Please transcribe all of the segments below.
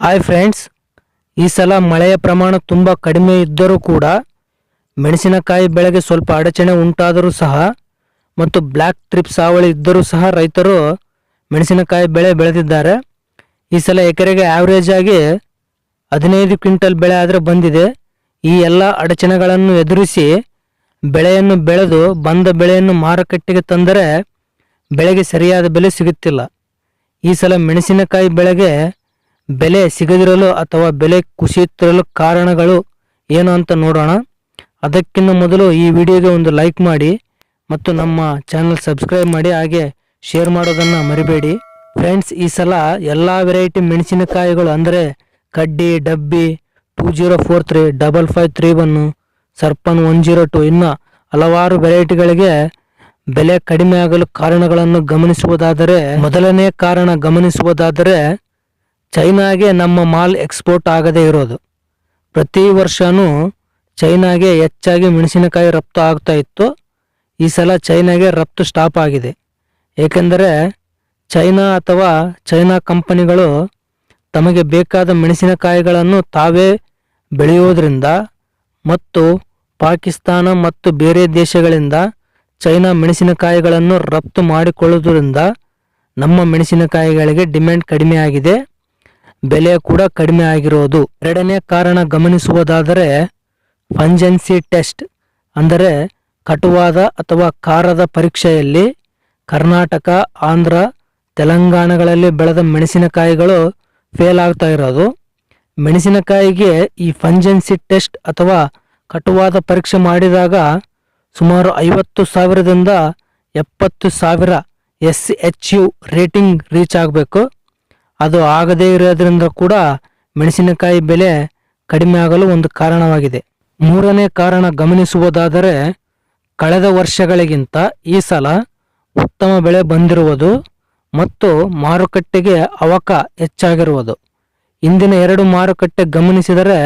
Hi friends ಈ ಸಲ ಮಳೆಯ ಪ್ರಮಾಣ ತುಂಬ ಕಡಿಮೆ ಇದ್ದರೂ ಕೂಡ ಮೆಣಸಿನಕಾಯಿ ಬೆಳೆಗೆ ಸ್ವಲ್ಪ ಅಡಚಣೆ ಉಂಟಾದರೂ ಸಹ ಮತ್ತು ಬ್ಲ್ಯಾಕ್ ಟ್ರಿಪ್ ಸಾವಳಿ ಇದ್ದರೂ ಸಹ ರೈತರು ಮೆಣಸಿನಕಾಯಿ ಬೆಳೆ ಬೆಳೆದಿದ್ದಾರೆ. ಈ ಸಲ ಎಕರೆಗೆ ಆವ್ರೇಜ್ ಆಗಿ ಹದಿನೈದು ಕ್ವಿಂಟಲ್ ಬೆಳೆ ಆದರೆ ಬಂದಿದೆ. ಈ ಎಲ್ಲ ಅಡಚಣೆಗಳನ್ನು ಎದುರಿಸಿ ಬೆಳೆಯನ್ನು ಬೆಳೆದು ಬಂದ ಬೆಳೆಯನ್ನು ಮಾರುಕಟ್ಟೆಗೆ ತಂದರೆ ಬೆಳೆಗೆ ಸರಿಯಾದ ಬೆಲೆ ಸಿಗುತ್ತಿಲ್ಲ. ಈ ಸಲ ಮೆಣಸಿನಕಾಯಿ ಬೆಳೆಗೆ ಬೆಲೆ ಸಿಗದಿರಲು ಅಥವಾ ಬೆಲೆ ಕುಸಿಯುತ್ತಿರಲು ಕಾರಣಗಳು ಏನು ಅಂತ ನೋಡೋಣ. ಅದಕ್ಕಿಂತ ಮೊದಲು ಈ ವಿಡಿಯೋಗೆ ಒಂದು ಲೈಕ್ ಮಾಡಿ ಮತ್ತು ನಮ್ಮ ಚಾನಲ್ ಸಬ್ಸ್ಕ್ರೈಬ್ ಮಾಡಿ, ಹಾಗೆ ಶೇರ್ ಮಾಡೋದನ್ನು ಮರಿಬೇಡಿ. ಫ್ರೆಂಡ್ಸ್, ಈ ಸಲ ಎಲ್ಲ ವೆರೈಟಿ ಮೆಣಸಿನಕಾಯಿಗಳು ಅಂದರೆ ಕಡ್ಡಿ, ಡಬ್ಬಿ two zero four three, double five three one ಸರ್ಪನ್ one zero two, ಇನ್ನು ಹಲವಾರು ವೆರೈಟಿಗಳಿಗೆ ಬೆಲೆ ಕಡಿಮೆ ಆಗಲು ಕಾರಣಗಳನ್ನು ಗಮನಿಸುವುದಾದರೆ, ಮೊದಲನೇ ಕಾರಣ ಗಮನಿಸುವುದಾದರೆ ಚೈನಾಗೆ ನಮ್ಮ ಮಾಲ್ ಎಕ್ಸ್ಪೋರ್ಟ್ ಆಗದೇ ಇರೋದು. ಪ್ರತಿ ವರ್ಷವೂ ಚೈನಾಗೆ ಹೆಚ್ಚಾಗಿ ಮೆಣಸಿನಕಾಯಿ ರಫ್ತು ಆಗ್ತಾ ಇತ್ತು. ಈ ಸಲ ಚೈನಾಗೆ ರಫ್ತು ಸ್ಟಾಪ್ ಆಗಿದೆ. ಏಕೆಂದರೆ ಚೈನಾ ಅಥವಾ ಚೈನಾ ಕಂಪನಿಗಳು ತಮಗೆ ಬೇಕಾದ ಮೆಣಸಿನಕಾಯಿಗಳನ್ನು ತಾವೇ ಬೆಳೆಯುವುದರಿಂದ ಮತ್ತು ಪಾಕಿಸ್ತಾನ ಮತ್ತು ಬೇರೆ ದೇಶಗಳಿಂದ ಚೈನಾ ಮೆಣಸಿನಕಾಯಿಗಳನ್ನು ರಫ್ತು ಮಾಡಿಕೊಳ್ಳುವುದರಿಂದ ನಮ್ಮ ಮೆಣಸಿನಕಾಯಿಗಳಿಗೆ ಡಿಮ್ಯಾಂಡ್ ಕಡಿಮೆ ಆಗಿದೆ ಬೆಲೆ ಕೂಡ ಕಡಿಮೆ ಆಗಿರೋದು. ಎರಡನೇ ಕಾರಣ ಗಮನಿಸುವುದಾದರೆ, ಫಂಜೆನ್ಸಿ ಟೆಸ್ಟ್ ಅಂದರೆ ಕಟುವಾದ ಅಥವಾ ಖಾರದ ಪರೀಕ್ಷೆಯಲ್ಲಿ ಕರ್ನಾಟಕ, ಆಂಧ್ರ, ತೆಲಂಗಾಣಗಳಲ್ಲಿ ಬೆಳೆದ ಮೆಣಸಿನಕಾಯಿಗಳು ಫೇಲ್ ಆಗ್ತಾ ಇರೋದು. ಮೆಣಸಿನಕಾಯಿಗೆ ಈ ಫಂಜೆನ್ಸಿ ಟೆಸ್ಟ್ ಅಥವಾ ಕಟುವಾದ ಪರೀಕ್ಷೆ ಮಾಡಿದಾಗ ಸುಮಾರು ಐವತ್ತು ಸಾವಿರದಿಂದ ಎಪ್ಪತ್ತು ಸಾವಿರ S H U rating reach ಆಗಬೇಕು. ಅದು ಆಗದೇ ಇರೋದ್ರಿಂದ ಕೂಡ ಮೆಣಸಿನಕಾಯಿ ಬೆಲೆ ಕಡಿಮೆ ಆಗಲು ಒಂದು ಕಾರಣವಾಗಿದೆ. ಮೂರನೇ ಕಾರಣ ಗಮನಿಸುವುದಾದರೆ, ಕಳೆದ ವರ್ಷಗಳಿಗಿಂತ ಈ ಸಲ ಉತ್ತಮ ಬೆಳೆ ಬಂದಿರುವುದು ಮತ್ತು ಮಾರುಕಟ್ಟೆಗೆ ಅವಕ ಹೆಚ್ಚಾಗಿರುವುದು. ಇಂದಿನ ಎರಡು ಮಾರುಕಟ್ಟೆ ಗಮನಿಸಿದರೆ,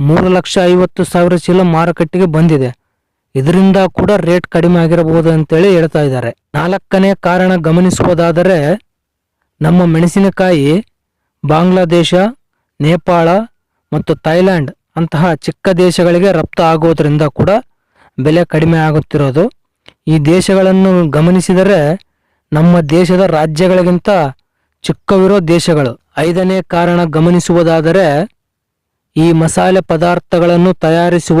ಮೂರು ಲಕ್ಷ ಐವತ್ತು ಸಾವಿರ ಚೀಲ ಮಾರುಕಟ್ಟೆಗೆ ಬಂದಿದೆ. ಇದರಿಂದ ಕೂಡ ರೇಟ್ ಕಡಿಮೆ ಆಗಿರಬಹುದು ಅಂತೇಳಿ ಹೇಳ್ತಾ ಇದ್ದಾರೆ. ನಾಲ್ಕನೇ ಕಾರಣ ಗಮನಿಸುವುದಾದರೆ ನಮ್ಮ ಮೆಣಸಿನಕಾಯಿ, ಬಾಂಗ್ಲಾದೇಶ, ನೇಪಾಳ ಮತ್ತು ಥೈಲ್ಯಾಂಡ್ ಅಂತಹ ಚಿಕ್ಕ ದೇಶಗಳಿಗೆ ರಫ್ತು ಆಗೋದರಿಂದ ಕೂಡ ಬೆಲೆ ಕಡಿಮೆ ಆಗುತ್ತಿರೋದು. ಈ ದೇಶಗಳನ್ನು ಗಮನಿಸಿದರೆ ನಮ್ಮ ದೇಶದ ರಾಜ್ಯಗಳಿಗಿಂತ ಚಿಕ್ಕವಿರೋ ದೇಶಗಳು. ಐದನೇ ಕಾರಣ ಗಮನಿಸುವುದಾದರೆ ಈ ಮಸಾಲೆ ಪದಾರ್ಥಗಳನ್ನು ತಯಾರಿಸುವ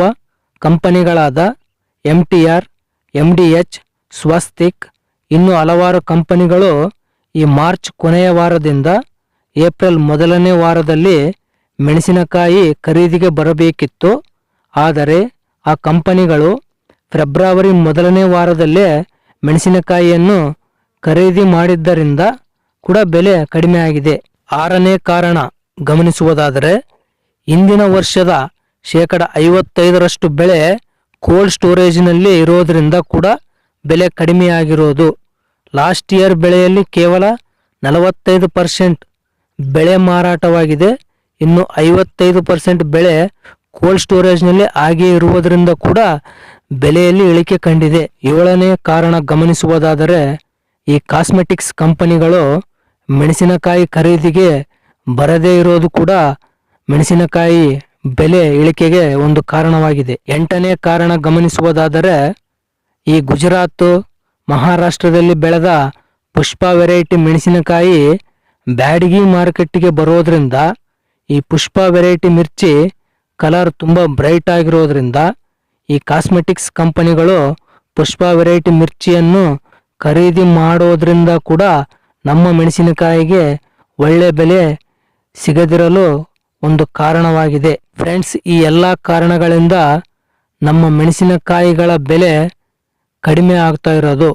ಕಂಪನಿಗಳಾದ M T R, M D H, Swastik, ಇನ್ನು ಹಲವಾರು ಕಂಪನಿಗಳು ಈ ಮಾರ್ಚ್ ಕೊನೆಯ ವಾರದಿಂದ ಏಪ್ರಿಲ್ ಮೊದಲನೇ ವಾರದಲ್ಲಿ ಮೆಣಸಿನಕಾಯಿ ಖರೀದಿಗೆ ಬರಬೇಕಿತ್ತು. ಆದರೆ ಆ ಕಂಪನಿಗಳು ಫೆಬ್ರವರಿ ಮೊದಲನೇ ವಾರದಲ್ಲೇ ಮೆಣಸಿನಕಾಯಿಯನ್ನು ಖರೀದಿ ಮಾಡಿದ್ದರಿಂದ ಕೂಡ ಬೆಲೆ ಕಡಿಮೆ ಆಗಿದೆ. ಆರನೇ ಕಾರಣ ಗಮನಿಸುವುದಾದರೆ, ಇಂದಿನ ವರ್ಷದ ಶೇಕಡ ಐವತ್ತೈದರಷ್ಟು ಬೆಳೆ ಕೋಲ್ಡ್ ಸ್ಟೋರೇಜ್ನಲ್ಲಿ ಇರೋದರಿಂದ ಕೂಡ ಬೆಲೆ ಕಡಿಮೆಯಾಗಿರೋದು. ಲಾಸ್ಟ್ ಇಯರ್ ಬೆಳೆಯಲ್ಲಿ ಕೇವಲ ನಲವತ್ತೈದು ಪರ್ಸೆಂಟ್ ಬೆಳೆ ಮಾರಾಟವಾಗಿದೆ. ಇನ್ನು ಐವತ್ತೈದು ಪರ್ಸೆಂಟ್ ಬೆಳೆ ಕೋಲ್ಡ್ ಸ್ಟೋರೇಜ್ನಲ್ಲಿ ಹಾಗೆ ಇರುವುದರಿಂದ ಕೂಡ ಬೆಲೆಯಲ್ಲಿ ಇಳಿಕೆ ಕಂಡಿದೆ. ಏಳನೇ ಕಾರಣ ಗಮನಿಸುವುದಾದರೆ, ಈ ಕಾಸ್ಮೆಟಿಕ್ಸ್ ಕಂಪನಿಗಳು ಮೆಣಸಿನಕಾಯಿ ಖರೀದಿಗೆ ಬರದೇ ಇರೋದು ಕೂಡ ಮೆಣಸಿನಕಾಯಿ ಬೆಲೆ ಇಳಿಕೆಗೆ ಒಂದು ಕಾರಣವಾಗಿದೆ. ಎಂಟನೇ ಕಾರಣ ಗಮನಿಸುವುದಾದರೆ, ಈ ಗುಜರಾತ್ ಮಹಾರಾಷ್ಟ್ರದಲ್ಲಿ ಬೆಳೆದ ಪುಷ್ಪ ವೆರೈಟಿ ಮೆಣಸಿನಕಾಯಿ ಬ್ಯಾಡಗಿ ಮಾರ್ಕೆಟ್ಗೆ ಬರೋದ್ರಿಂದ ಈ ಪುಷ್ಪ ವೆರೈಟಿ ಮಿರ್ಚಿ ಕಲರ್ ತುಂಬ ಬ್ರೈಟ್ ಆಗಿರೋದ್ರಿಂದ ಈ ಕಾಸ್ಮೆಟಿಕ್ಸ್ ಕಂಪನಿಗಳು ಪುಷ್ಪ ವೆರೈಟಿ ಮಿರ್ಚಿಯನ್ನು ಖರೀದಿ ಮಾಡೋದ್ರಿಂದ ಕೂಡ ನಮ್ಮ ಮೆಣಸಿನಕಾಯಿಗೆ ಒಳ್ಳೆ ಬೆಲೆ ಸಿಗದಿರಲು ಒಂದು ಕಾರಣವಾಗಿದೆ. ಫ್ರೆಂಡ್ಸ್, ಈ ಎಲ್ಲ ಕಾರಣಗಳಿಂದ ನಮ್ಮ ಮೆಣಸಿನಕಾಯಿಗಳ ಬೆಲೆ ಕಡಿಮೆ ಆಗ್ತಾ ಇರೋದು.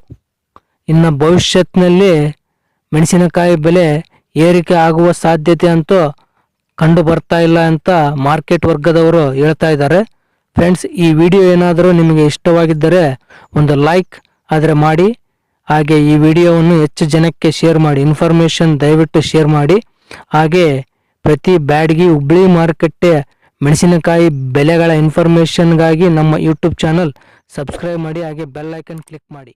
ಇನ್ನು ಭವಿಷ್ಯತ್ನಲ್ಲಿ ಮೆಣಸಿನಕಾಯಿ ಬೆಲೆ ಏರಿಕೆ ಆಗುವ ಸಾಧ್ಯತೆ ಅಂತೂ ಕಂಡು ಬರ್ತಾ ಇಲ್ಲ ಅಂತ ಮಾರ್ಕೆಟ್ ವರ್ಗದವರು ಹೇಳ್ತಾ ಇದ್ದಾರೆ. ಫ್ರೆಂಡ್ಸ್, ಈ ವಿಡಿಯೋ ಏನಾದರೂ ನಿಮಗೆ ಇಷ್ಟವಾಗಿದ್ದರೆ ಒಂದು ಲೈಕ್ ಆದರೆ ಮಾಡಿ, ಹಾಗೆ ಈ ವಿಡಿಯೋವನ್ನು ಹೆಚ್ಚು ಜನಕ್ಕೆ ಶೇರ್ ಮಾಡಿ, ಇನ್ಫಾರ್ಮೇಷನ್ ದಯವಿಟ್ಟು ಶೇರ್ ಮಾಡಿ. ಹಾಗೆ ಪ್ರತಿ ಬ್ಯಾಡ್ಗಿ ಹುಬ್ಳಿ ಮಾರುಕಟ್ಟೆ ಮೆಣಸಿನಕಾಯಿ ಬೆಲೆಗಳ ಇನ್ಫಾರ್ಮೇಷನ್ಗಾಗಿ ನಮ್ಮ ಯೂಟ್ಯೂಬ್ ಚಾನಲ್ ಸಬ್ಸ್ಕ್ರೈಬ್ ಮಾಡಿ ಹಾಗೆ ಬೆಲ್ ಐಕನ್ ಕ್ಲಿಕ್ ಮಾಡಿ.